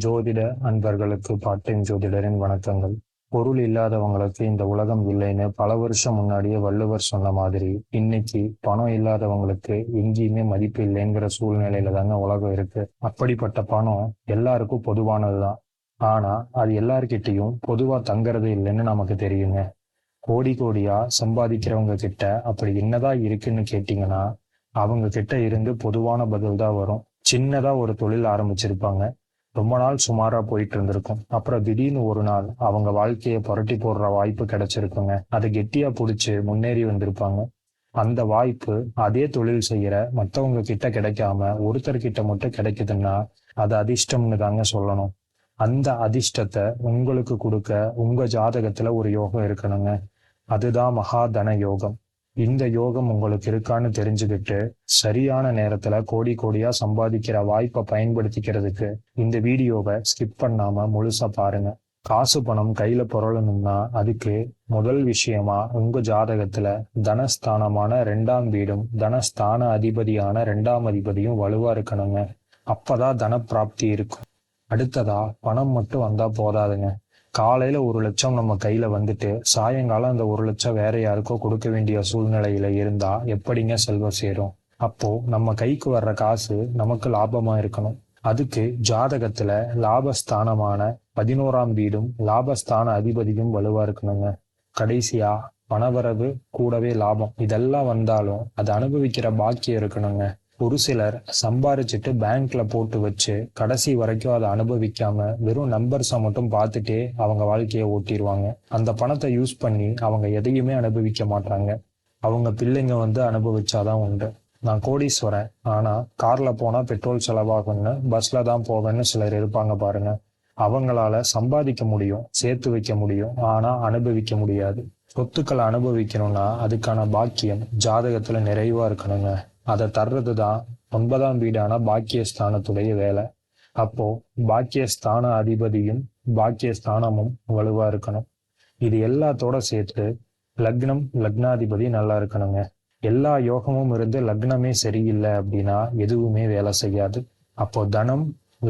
ஜோதிட அன்பர்களுக்கு பாட்டின் ஜோதிடரின் வணக்கங்கள். பொருள் இல்லாதவங்களுக்கு இந்த உலகம் இல்லைன்னு பல வருஷம் முன்னாடியே வள்ளுவர் சொன்ன மாதிரி இன்னைக்கு பணம் இல்லாதவங்களுக்கு எங்கேயுமே மதிப்பு இல்லைங்கிற சூழ்நிலையில தாங்க உலகம் இருக்கு. அப்படிப்பட்ட பணம் எல்லாருக்கும் பொதுவானதுதான். ஆனா அது எல்லார்கிட்டையும் பொதுவா தங்கறது இல்லைன்னு நமக்கு தெரியுங்க. கோடி கோடியா சம்பாதிக்கிறவங்க கிட்ட அப்படி என்னதான் இருக்குன்னு கேட்டீங்கன்னா அவங்க கிட்ட இருந்து பொதுவான பதில் தான் வரும். சின்னதா ஒரு தொழில் ஆரம்பிச்சிருப்பாங்க. ரொம்ப நாள் சுமாரா போயிட்டு இருந்திருக்கும். அப்புறம் திடீர்னு ஒரு நாள் அவங்க வாழ்க்கையை புரட்டி போடுற வாய்ப்பு கிடைச்சிருக்குங்க. அதை கெட்டியா புடிச்சு முன்னேறி வந்திருப்பாங்க. அந்த வாய்ப்பு அதே தொழில் செய்யற மத்தவங்க கிட்ட கிடைக்காம ஒருத்தர் கிட்ட மட்டும் கிடைக்குதுன்னா அது அதிர்ஷ்டம்னு தாங்க சொல்லணும். அந்த அதிர்ஷ்டத்தை உங்களுக்கு கொடுக்க உங்க ஜாதகத்துல ஒரு யோகம் இருக்கணுங்க. அதுதான் மகாதன யோகம். இந்த யோகம் உங்களுக்கு இருக்கான்னு தெரிஞ்சுக்கிட்டு சரியான நேரத்துல கோடி கோடியா சம்பாதிக்கிற வாய்ப்பை பயன்படுத்திக்கிறதுக்கு இந்த வீடியோவை ஸ்கிப் பண்ணாம முழுசா பாருங்க. காசு பணம் கையில புரளணும்னா அதுக்கு முதல் விஷயமா உங்க ஜாதகத்துல தனஸ்தானமான ரெண்டாம் வீடும் தனஸ்தான அதிபதியான ரெண்டாம் அதிபதியும் வலுவா இருக்கணுங்க. அப்பதான் தன பிராப்தி இருக்கும். அடுத்ததா பணம் மட்டும் வந்தா போதாதுங்க. காலையில ஒரு லட்சம் நம்ம கையில வந்துட்டு சாயங்காலம் அந்த ஒரு லட்சம் வேற யாருக்கோ கொடுக்க வேண்டிய சூழ்நிலையில இருந்தா எப்படிங்க செல்வம் சேரும்? அப்போ நம்ம கைக்கு வர்ற காசு நமக்கு லாபமா இருக்கணும். அதுக்கு ஜாதகத்துல லாபஸ்தானமான பதினோராம் வீடும் லாபஸ்தான அதிபதியும் வலுவா இருக்கணுங்க. கடைசியா பணவரவு கூடவே லாபம். இதெல்லாம் வந்தாலும் அதை அனுபவிக்கிற பாக்கியம் இருக்கணுங்க. ஒரு சிலர் சம்பாரிச்சிட்டு பேங்க்ல போட்டு வச்சு கடைசி வரைக்கும் அதை அனுபவிக்காம வெறும் நம்பர்ஸை மட்டும் பார்த்துட்டே அவங்க வாழ்க்கையை ஓட்டிடுவாங்க அந்த பணத்தை யூஸ் பண்ணி அவங்க எதையுமே அனுபவிக்க மாட்டாங்க அவங்க பிள்ளைங்க வந்து அனுபவிச்சாதான் உண்டு. நான் கோடீஸ்வரன். ஆனா கார்ல போனா பெட்ரோல் செலவாகும்னு பஸ்ல தான் போவேன்னு சிலர் இருப்பாங்க பாருங்க. அவங்களால சம்பாதிக்க முடியும் சேர்த்து வைக்க முடியும் ஆனா அனுபவிக்க முடியாது. சொத்துக்களை அனுபவிக்கணும்னா அதுக்கான பாக்கியம் ஜாதகத்துல நிறைவா இருக்கணுங்க. அதை தர்றது தான் ஒன்பதாம் வீடான பாக்கியஸ்தானத்துடைய வேலை. அப்போ பாக்கியஸ்தான அதிபதியும் பாக்கியஸ்தானமும் வலுவா இருக்கணும். இது எல்லாத்தோட சேர்த்து லக்னம் லக்னாதிபதி நல்லா இருக்கணுங்க. எல்லா யோகமும் இருந்து லக்னமே சரியில்லை அப்படின்னா எதுவுமே வேலை செய்யாது. அப்போ தனம்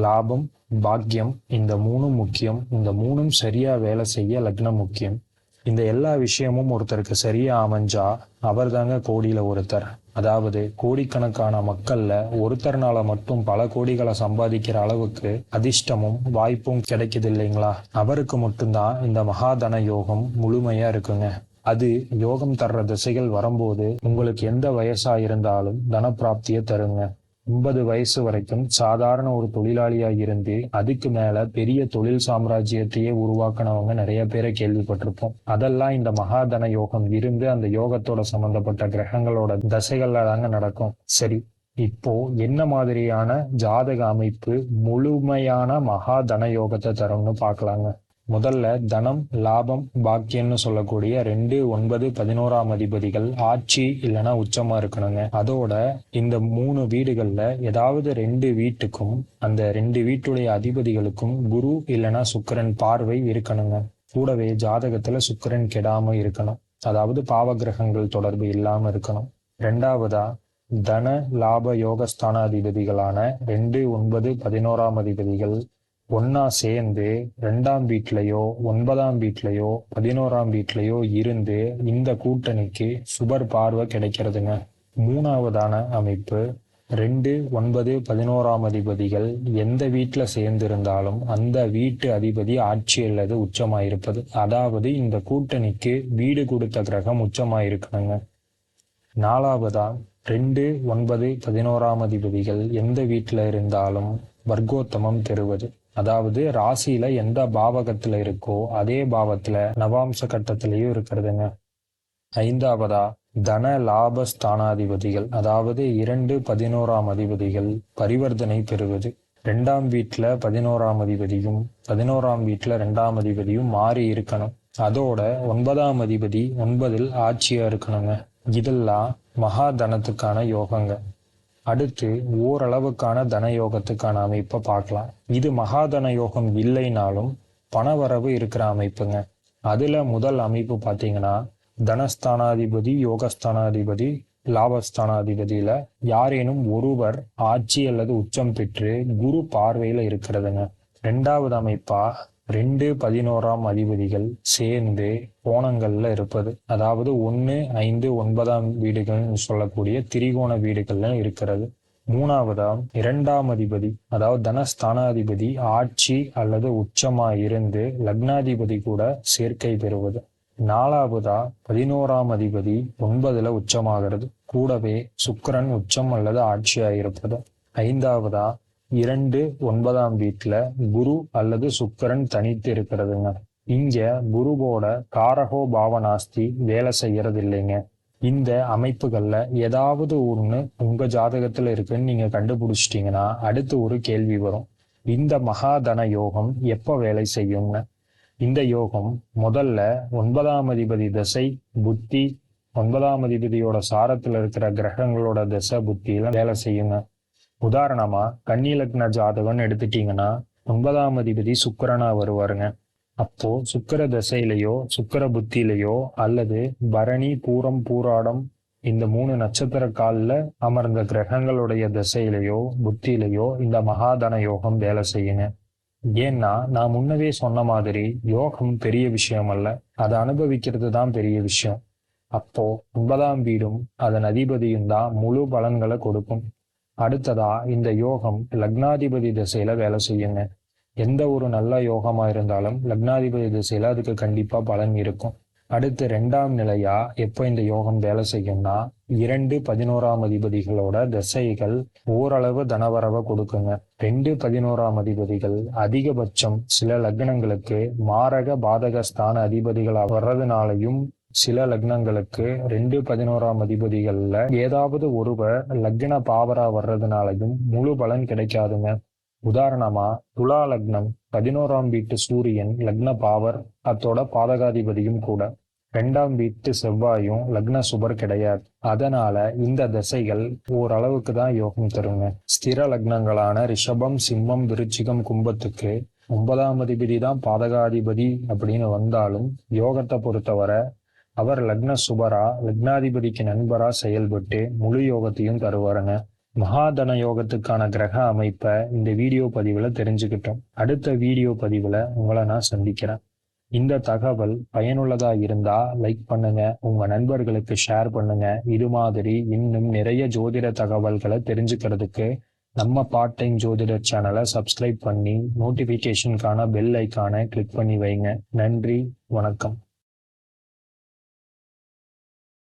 லாபம் பாக்கியம் இந்த மூணும் முக்கியம். இந்த மூணும் சரியா வேலை செய்ய லக்னம் முக்கியம். இந்த எல்லா விஷயமும் ஒருத்தருக்கு சரியா அமைஞ்சா அவர் தாங்க கோடியில ஒருத்தர். அதாவது கோடிக்கணக்கான மக்கள்ல ஒருத்தர்னால மட்டும் பல கோடிகளை சம்பாதிக்கிற அளவுக்கு அதிர்ஷ்டமும் வாய்ப்பும் கிடைக்குது இல்லைங்களா? அவருக்கு மட்டும்தான் இந்த மகாதன யோகம் முழுமையா இருக்குங்க. அது யோகம் தர்ற திசைகள் வரும்போது உங்களுக்கு எந்த வயசா இருந்தாலும் தனப்பிராப்தியை தருங்க. ஐம்பது வயசு வரைக்கும் சாதாரண ஒரு தொழிலாளியா இருந்து அதுக்கு மேல பெரிய தொழில் சாம்ராஜ்யத்தையே உருவாக்குனவங்க நிறைய பேரை கேள்விப்பட்டிருப்போம். அதெல்லாம் இந்த மகாதன யோகம் இருந்து அந்த யோகத்தோட சம்பந்தப்பட்ட கிரகங்களோட தசைகள்ல தாங்க நடக்கும். சரி இப்போ என்ன மாதிரியான ஜாதக அமைப்பு முழுமையான மகாதன யோகத்தை தரும்னு பார்க்கலாங்க. முதல்ல தனம் லாபம் பாக்கியம்னு சொல்லக்கூடிய ரெண்டு ஒன்பது பதினோராம் அதிபதிகள் ஆட்சி இல்லைன்னா உச்சமா இருக்கணுங்க. அதோட இந்த மூணு வீடுகள்ல ஏதாவது ரெண்டு வீட்டுக்கும் அந்த ரெண்டு வீட்டுடைய அதிபதிகளுக்கும் குரு இல்லைன்னா சுக்கிரன் பார்வை இருக்கணுங்க. கூடவே ஜாதகத்துல சுக்கிரன் கெடாம இருக்கணும். அதாவது பாவ கிரகங்கள் தொடர்பு இல்லாம இருக்கணும். ரெண்டாவதா தன லாப யோகஸ்தான அதிபதிகளான ரெண்டு ஒன்பது பதினோராம் அதிபதிகள் ஒன்னா சேர்ந்து ரெண்டாம் வீட்லயோ ஒன்பதாம் வீட்லயோ பதினோராம் வீட்லயோ இருந்து இந்த கூட்டணிக்கு சுபர் பார்வை கிடைக்கிறதுங்க. மூணாவதான அமைப்பு ரெண்டு ஒன்பது பதினோராம் அதிபதிகள் எந்த வீட்டில் சேர்ந்திருந்தாலும் அந்த வீட்டு அதிபதி ஆட்சி அல்லது உச்சமாயிருப்பது. அதாவது இந்த கூட்டணிக்கு வீடு கொடுத்த கிரகம் உச்சமாயிருக்கணுங்க. நாலாவதா ரெண்டு ஒன்பது பதினோராம் அதிபதிகள் எந்த வீட்டில் இருந்தாலும் வர்க்கோத்தமம் பெறுவது அதாவது ராசியில எந்த பாவகத்துல இருக்கோ அதே பாவத்துல நவாம்ச கட்டத்திலயும் இருக்கிறதுங்க. ஐந்தாவதா தன லாப ஸ்தானாதிபதிகள் அதாவது இரண்டு பதினோராம் அதிபதிகள் பரிவர்த்தனை பெறுவது. ரெண்டாம் வீட்டுல பதினோராம் அதிபதியும் பதினோராம் வீட்டுல ரெண்டாம் அதிபதியும் மாறி இருக்கணும். அதோட ஒன்பதாம் அதிபதி ஒன்பதில் ஆட்சியா இருக்கணுங்க. இதெல்லாம் மகா தனத்துக்கான யோகங்க. அடுத்து ஓரளவுக்கான தன யோகத்துக்கான அமைப்பை பார்க்கலாம். இது மகாதன யோகம் இல்லைனாலும் பணவரவு இருக்கிற அமைப்புங்க. அதுல முதல் அமைப்பு பார்த்தீங்கன்னா தனஸ்தானாதிபதி யோகஸ்தானாதிபதி லாபஸ்தானாதிபதியில யாரேனும் ஒருவர் ஆட்சி அல்லது உச்சம் பெற்று குரு பார்வையில இருக்கிறதுங்க. ரெண்டாவது அமைப்பா ரெண்டு பதினோராம் அதிபதிகள் சேர்ந்து கோணங்கள்ல இருப்பது. அதாவது ஒன்று ஐந்து ஒன்பதாம் வீடுகள்னு சொல்லக்கூடிய திரிகோண வீடுகள்ல இருக்கிறது. மூணாவதாம் இரண்டாம் அதிபதி அதாவது தனஸ்தானாதிபதி ஆட்சி அல்லது உச்சமா இருந்து லக்னாதிபதி கூட சேர்க்கை பெறுவது. நாலாவதா பதினோராம் அதிபதி ஒன்பதுல உச்சமாகிறது. கூடவே சுக்கரன் உச்சம் அல்லது ஆட்சியாயிருப்பது ஐந்தாவதா இரண்டு ஒன்பதாம் வீட்டுல குரு அல்லது சுக்கரன் தனித்து இருக்கிறதுங்க. இங்க குருவோட காரகோ பாவனாஸ்தி வேலை செய்யறது இல்லைங்க இந்த அமைப்புகள்ல ஏதாவது ஒண்ணு உங்க ஜாதகத்துல இருக்குன்னு நீங்க கண்டுபிடிச்சிட்டீங்கன்னா அடுத்து ஒரு கேள்வி வரும். இந்த மகாதன யோகம் எப்ப வேலை செய்யும்னு? இந்த யோகம் முதல்ல ஒன்பதாம் அதிபதி திசை புத்தி ஒன்பதாம் அதிபதியோட சாரத்துல இருக்கிற கிரகங்களோட திசை புத்தியில வேலை செய்யுங்க. உதாரணமா கன்னி லக்ன ஜாதகம்னு எடுத்துட்டீங்கன்னா ஒன்பதாம் அதிபதி சுக்கிரனா வருவாருங்க. அப்போ சுக்கிர தசையிலையோ சுக்கிர புத்தியிலையோ அல்லது பரணி பூரம் பூராடம் இந்த மூணு நட்சத்திர காலில் அமர்ந்த கிரகங்களுடைய திசையிலையோ புத்தியிலையோ இந்த மகாதன யோகம் வேலை செய்யுங்க. ஏன்னா நான் முன்னவே சொன்ன மாதிரி யோகம் பெரிய விஷயம் அல்ல. அதை அனுபவிக்கிறது தான் பெரிய விஷயம். அப்போ ஒன்பதாம் வீடும் அதன் அதிபதியும் தான் முழு பலன்களை கொடுக்கும். அடுத்ததா இந்த யோகம் லக்னாதிபதி திசையில வேலை செய்யுங்க. எந்த ஒரு நல்ல யோகமா இருந்தாலும் லக்னாதிபதி திசையில அதுக்கு கண்டிப்பா பலன் இருக்கும். அடுத்து ரெண்டாம் நிலையா எப்போ இந்த யோகம் வேலை செய்யும்னா இரண்டு பதினோராம் அதிபதிகளோட திசைகள் ஓரளவு தனவரவை கொடுக்குங்க. ரெண்டு பதினோராம் அதிபதிகள் அதிகபட்சம் சில லக்னங்களுக்கு மாரக பாதக ஸ்தான அதிபதிகளா வர்றதுனாலையும் சில லக்னங்களுக்கு ரெண்டு பதினோராம் அதிபதிகள்ல ஏதாவது ஒருவர் லக்ன பாவரா வர்றதுனாலையும் முழு பலன் கிடைக்காதுங்க. உதாரணமா துலா லக்னம் பதினோராம் வீட்டு சூரியன் லக்ன பாவர் அத்தோட பாதகாதிபதியும் கூட. ரெண்டாம் வீட்டு செவ்வாயும் லக்ன சுபர் கிடையாது. அதனால இந்த திசைகள் ஓரளவுக்கு தான் யோகம் தருங்க. ஸ்திர லக்னங்களான ரிஷபம் சிம்மம் விருச்சிகம் கும்பத்துக்கு ஒன்பதாம் அதிபதி தான் பாதகாதிபதி அப்படின்னு வந்தாலும் யோகத்தை பொறுத்தவரை அவர் லக்ன சுபரா லக்னாதிபதிக்கு நண்பரா செயல்பட்டு முழு யோகத்தையும் தருவாருங்க. மகாதன யோகத்துக்கான கிரக அமைப்பை இந்த வீடியோ பதிவுல தெரிஞ்சுக்கிட்டோம். அடுத்த வீடியோ பதிவுல உங்களை நான் சந்திக்கிறேன். இந்த தகவல் பயனுள்ளதா இருந்தா லைக் பண்ணுங்க. உங்க நண்பர்களுக்கு ஷேர் பண்ணுங்க. இது மாதிரி இன்னும் நிறைய ஜோதிட தகவல்களை தெரிஞ்சுக்கிறதுக்கு நம்ம பார்ட் டைம் ஜோதிடர் சேனலை சப்ஸ்கிரைப் பண்ணி நோட்டிபிகேஷனுக்கான பெல் ஐக்கானை கிளிக் பண்ணி வைங்க. நன்றி வணக்கம்.